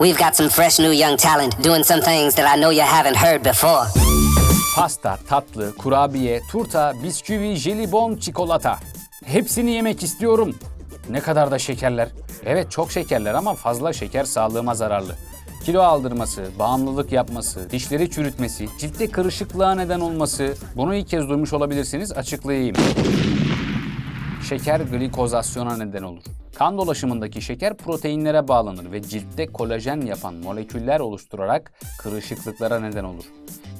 We've got some fresh new young talent doing some things that I know you haven't heard before. Pasta, tatlı, kurabiye, turta, bisküvi, jelibon, çikolata. Hepsini yemek istiyorum. Ne kadar da şekerler. Evet çok şekerler ama fazla şeker sağlığıma zararlı. Kilo aldırması, bağımlılık yapması, dişleri çürütmesi, ciltte kırışıklığa neden olması. Bunu ilk kez duymuş olabilirsiniz, açıklayayım. Şeker glikozasyona neden olur. Kan dolaşımındaki şeker proteinlere bağlanır ve ciltte kolajen yapan moleküller oluşturarak kırışıklıklara neden olur.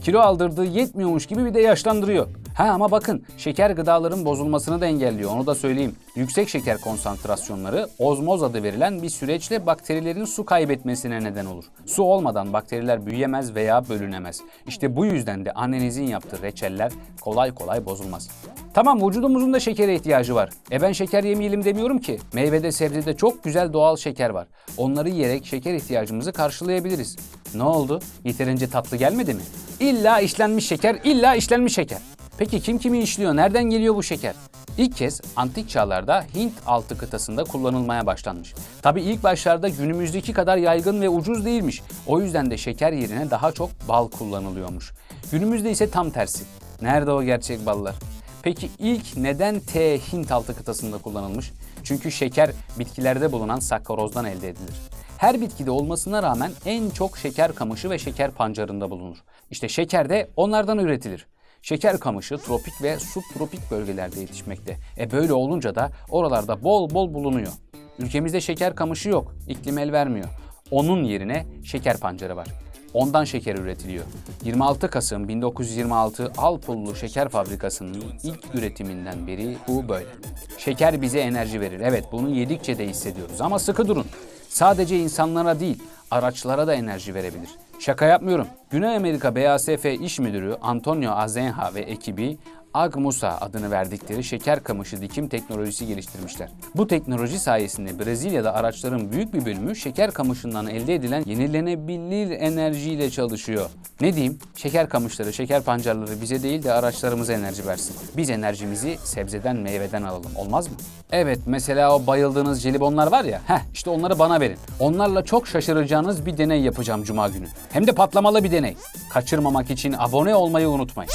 Kilo aldırdığı yetmiyormuş gibi bir de yaşlandırıyor. Ha ama bakın şeker gıdaların bozulmasını da engelliyor onu da söyleyeyim. Yüksek şeker konsantrasyonları ozmoz adı verilen bir süreçle bakterilerin su kaybetmesine neden olur. Su olmadan bakteriler büyüyemez veya bölünemez. İşte bu yüzden de annenizin yaptığı reçeller kolay kolay bozulmaz. Tamam vücudumuzun da şekere ihtiyacı var. E ben şeker yemeyelim demiyorum ki. Meyvede sebzede çok güzel doğal şeker var. Onları yiyerek şeker ihtiyacımızı karşılayabiliriz. Ne oldu? Yeterince tatlı gelmedi mi? İlla işlenmiş şeker, illa işlenmiş şeker. Peki kim kimi işliyor? Nereden geliyor bu şeker? İlk kez antik çağlarda Hint altı kıtasında kullanılmaya başlanmış. Tabi ilk başlarda günümüzdeki kadar yaygın ve ucuz değilmiş. O yüzden de şeker yerine daha çok bal kullanılıyormuş. Günümüzde ise tam tersi. Nerede o gerçek ballar? Peki ilk neden T Hint altı kıtasında kullanılmış? Çünkü şeker bitkilerde bulunan sakkarozdan elde edilir. Her bitkide olmasına rağmen en çok şeker kamışı ve şeker pancarında bulunur. İşte şeker de onlardan üretilir. Şeker kamışı tropik ve subtropik bölgelerde yetişmekte. E böyle olunca da oralarda bol bol bulunuyor. Ülkemizde şeker kamışı yok, iklim el vermiyor. Onun yerine şeker pancarı var. Ondan şeker üretiliyor. 26 Kasım 1926 Alpullu Şeker Fabrikası'nın ilk üretiminden beri bu böyle. Şeker bize enerji verir. Evet bunu yedikçe de hissediyoruz ama sıkı durun. Sadece insanlara değil araçlara da enerji verebilir. Şaka yapmıyorum. Güney Amerika BASF İş Müdürü Antonio Azenha ve ekibi Agmusa adını verdikleri şeker kamışı dikim teknolojisi geliştirmişler. Bu teknoloji sayesinde Brezilya'da araçların büyük bir bölümü şeker kamışından elde edilen yenilenebilir enerjiyle çalışıyor. Ne diyeyim? Şeker kamışları, şeker pancarları bize değil de araçlarımıza enerji versin. Biz enerjimizi sebzeden, meyveden alalım. Olmaz mı? Evet, mesela o bayıldığınız jelibonlar var ya, heh işte onları bana verin. Onlarla çok şaşıracağınız bir deney yapacağım cuma günü. Hem de patlamalı bir deney. Kaçırmamak için abone olmayı unutmayın.